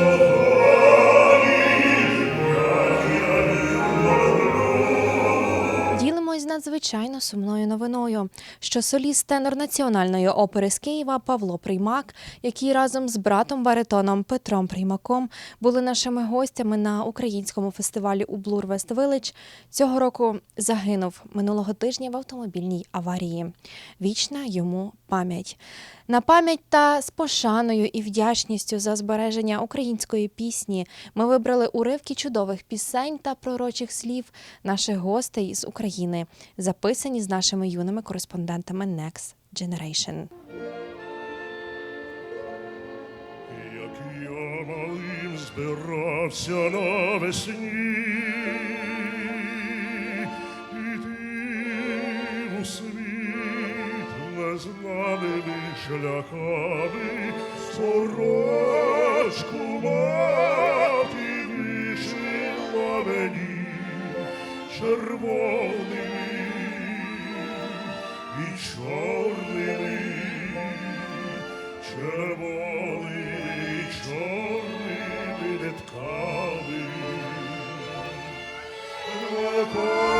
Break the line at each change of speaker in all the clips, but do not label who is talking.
Oh. Надзвичайно сумною новиною, що соліст тенор Національної опери з Києва Павло Приймак, який разом з братом баритоном Петром Приймаком були нашими гостями на українському фестивалі у Блур Вест Вилледж, цього року загинув минулого тижня в автомобільній аварії. Вічна йому пам'ять. На пам'ять та з пошаною і вдячністю за збереження української пісні ми вибрали уривки чудових пісень та пророчих слів наших гостей з України, записані з нашими юними кореспондентами Next Generation.
Як я малим збирався навесні, іти у світ незнаними шляхами, сорочку мати вишила мені червоними Lord.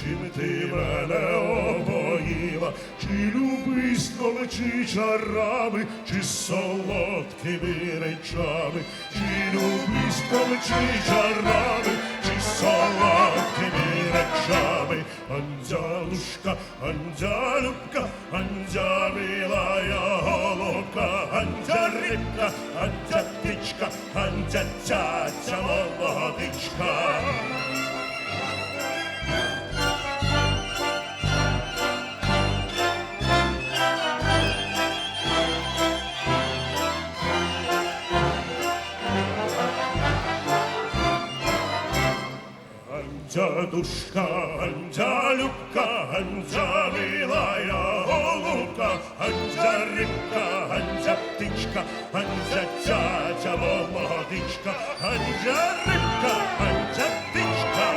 Чим ти мене опоїла, чи любиськом, чи чарами, чи солодкими речами, чи любиськом, чи чарами, чи солодкими речами. Андзялушка, андзялюбка, андзя милая голубка, андзя рибка, андзя птичка, андзя цяця душка, андзя любка, андзя милая голубка, андзя рибка, андзя птичка, андзя цяця молодичка, андзя рибка, андзя птичка.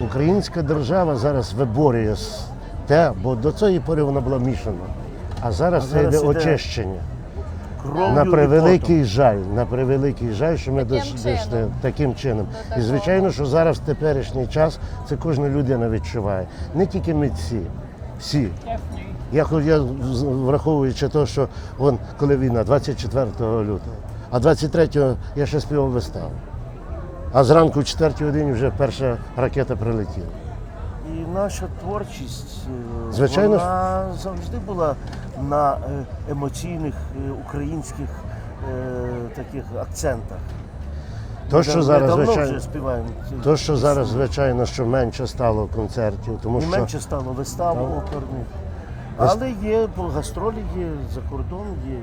Українська держава зараз виборює с- те, бо до цієї пори вона була мішана. А зараз
А
це
зараз
йде
іде
очищення.
Кров'ю
На
і
превеликий жаль, на превеликий жаль, що ми
Таким
дійшли
чином.
таким чином. І
такого.
звичайно, що зараз в теперішній час це кожна людина відчуває. Не тільки митці, всі. Я, хо- я з- враховуючи те, що вон, коли війна, 24 лютого, а 23-го я ще співав виставу. А зранку в 4 годині вже перша ракета прилетіла.
І наша творчість е,
Звичайно
вона завжди була на е, емоційних е, українських таких акцентах.
То, що
Ми
зараз, звичайно,
співаємо.
То, що зараз, звичайно, що менше стало концертів, тому
І
що
менше стало вистав оперних. Але є гастролі, є за кордон, є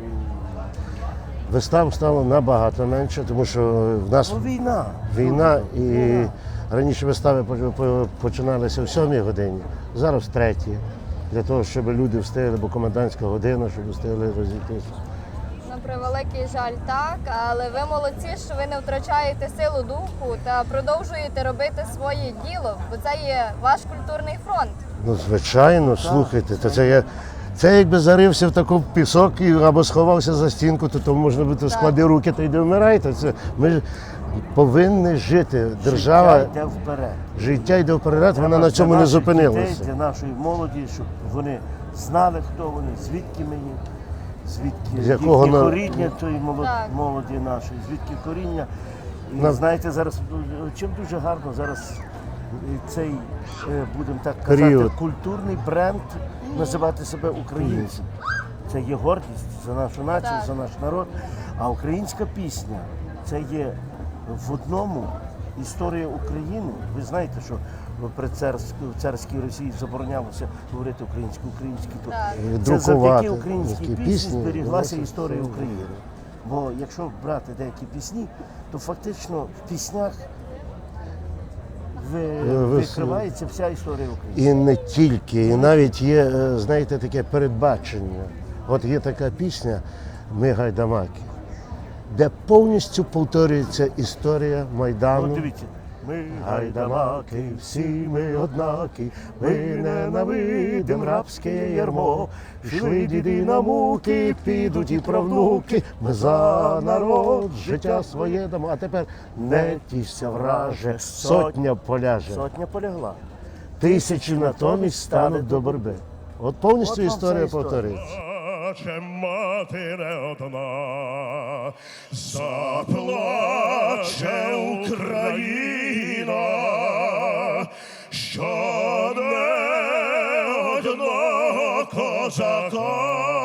вистав стало набагато менше, тому що в нас
ну, війна.
війна і
Війна.
Раніше вистави по- по- починалися в 7 годині, зараз в 3, для того, щоб люди встигли, бо комендантська година, щоб встигли розійтися.
На превеликий жаль, так, але ви молодці, що ви не втрачаєте силу духу та продовжуєте робити своє діло, бо це є ваш культурний фронт.
Ну, звичайно, слухайте, то це я. Це якби зарився в таку пісок і або сховався за стінку, то, то можна бути склади руки та йди вмирайте. Це ми ж повинні жити. Держава
Життя йде вперед.
життя йде вперед, вона на цьому не зупинилася.
Дітей, для нашої молоді, щоб вони знали, хто вони, звідки ми є, звідки
З якого на-
коріння тої молоді, молоді нашої, звідки коріння. І
На-
знаєте, зараз чим дуже гарно зараз е, цей, е, будемо так казати,
Період.
культурний бренд називати себе українцем. Це є гордість за нашу націю,
Так.
за наш народ. А українська пісня це є в одному історія України. Ви знаєте, що при царській, в царській Росії заборонялося говорити українською, українською. то Це завдяки українській пісні,
пісні,
зберіглася історія України. Бо якщо брати деякі пісні, то фактично в піснях ви- викривається вся історія України.
І не тільки, і навіть є, е, знаєте, таке передбачення. От є така пісня Ми гайдамаки, де повністю повторюється історія Майдану.
Дивіться. Ми
Гайдамаки, всі ми однакі, ми ненавидим рабське ярмо. Пішли діди на муки, підуть і правнуки. Ми за народ життя своє дамо. А тепер не тішся враже, сотня поляже.
Сотня полягла.
Тисячі натомість стануть до боротьби. От повністю історія повторюється.
Плаче мати не одна, заплаче Україна, що не одного козака,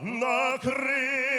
Накрила.